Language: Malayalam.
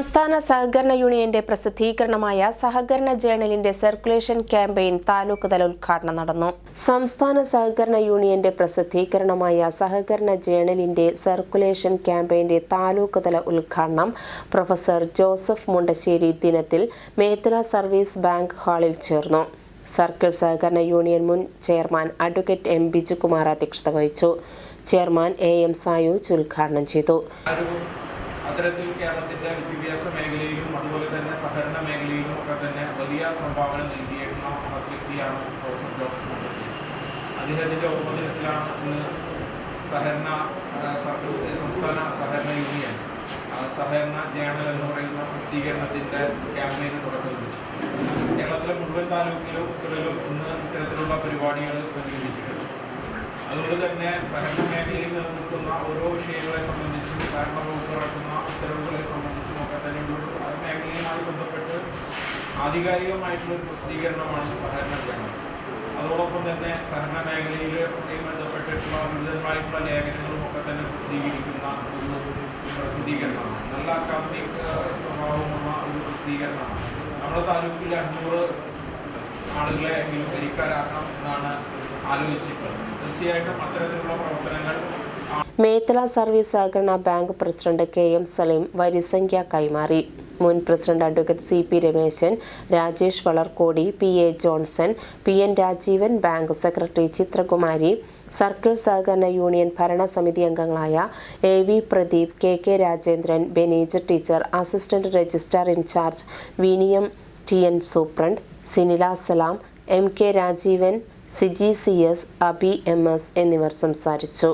സംസ്ഥാന സഹകരണ യൂണിയന്റെ പ്രസിദ്ധീകരണമായ സഹകരണ ജേണലിന്റെ സർക്കുലേഷൻ ക്യാമ്പയിൻ താലൂക്ക് തല ഉദ്ഘാടനം നടന്നു. സംസ്ഥാന സഹകരണ യൂണിയന്റെ പ്രസിദ്ധീകരണമായ സഹകരണ ജേണലിന്റെ സർക്കുലേഷൻ ക്യാമ്പയിന്റെ താലൂക്ക് തല ഉദ്ഘാടനം പ്രൊഫസർ ജോസഫ് മുണ്ടശ്ശേരി ദിനത്തിൽ മേത്തല സർവീസ് ബാങ്ക് ഹാളിൽ ചേർന്നു. സർക്കിൾ സഹകരണ യൂണിയൻ മുൻ ചെയർമാൻ അഡ്വക്കേറ്റ് എം ബിജുകുമാർ അധ്യക്ഷത വഹിച്ചു. ചെയർമാൻ എ എം സായൂജ് ഉദ്ഘാടനം ചെയ്തു. അത്തരത്തിൽ കേരളത്തിന്റെ വിദ്യാഭ്യാസ മേഖലയിലും അതുപോലെ തന്നെ സഹകരണ മേഖലയിലും ഒക്കെ തന്നെ വലിയ സംഭാവന നൽകിയിരുന്ന വ്യക്തിയാണ് പ്രൊഫസർ ജോസഫ് മുണ്ടശ്ശേരി. അദ്ദേഹത്തിന്റെ ഉപദിനത്തിലാണ് ഇന്ന് സഹകരണ സർക്കിൾ സംസ്ഥാന സഹകരണ യൂണിയൻ സഹകരണ ജേണൽ എന്ന് പറയുന്ന പ്രസിദ്ധീകരണത്തിന്റെ ക്യാമ്പയിന് തുടക്കം കുറിച്ചു. കേരളത്തിലെ മുഴുവൻ താലൂക്കിലും ഇന്ന് ഇത്തരത്തിലുള്ള പരിപാടികൾ സംഘടിപ്പിച്ചിട്ടുണ്ട് അതുകൊണ്ട് തന്നെ സഹകരണ മേഖലയിൽ നിലനിൽക്കുന്ന ഓരോ വിഷയങ്ങളെ സംബന്ധിച്ചും സഹകരണ വകുപ്പ് ഇറക്കുന്ന ഉത്തരവുകളെ സംബന്ധിച്ചും ഒക്കെ തന്നെ ഒരു മേഖലയുമായി ബന്ധപ്പെട്ട് ആധികാരികമായിട്ടുള്ള ഒരു പ്രസിദ്ധീകരണമാണ് സഹകരണ ജേണൽ അതോടൊപ്പം തന്നെ സഹകരണ മേഖലയിൽ ബന്ധപ്പെട്ടിട്ടുള്ള വിവിധമായിട്ടുള്ള ലേഖനങ്ങളും ഒക്കെ തന്നെ പ്രസിദ്ധീകരിക്കുന്ന ഒരു പ്രസിദ്ധീകരണമാണ്. നല്ല അക്കാദമിക് സ്വഭാവമുള്ള ഒരു പ്രസിദ്ധീകരണമാണ്. നമ്മുടെ താലൂക്കിൽ അഞ്ഞൂറ് ആളുകളെ എങ്കിലും ഭരിക്കാരാക്കണം എന്നാണ് പ്രവർത്തനങ്ങൾ മേത്തല സർവീസ് സഹകരണ bank president K M Salim വരിസംഖ്യ കൈമാറി. മുൻ president advocate C P Rameshan Rajesh Valarkodi P A Johnson P N Rajeevan bank secretary Chithrakumari circle സഹകരണ യൂണിയൻ ഭരണസമിതി അംഗങ്ങളായ A V Pradeep K K Rajendran Benazir teacher assistant registrar in charge വിനിയം T N superintendent Sinila Salam M K Rajeevan Siji C S Abi M S എന്നിവർ സംസാരിച്ചു.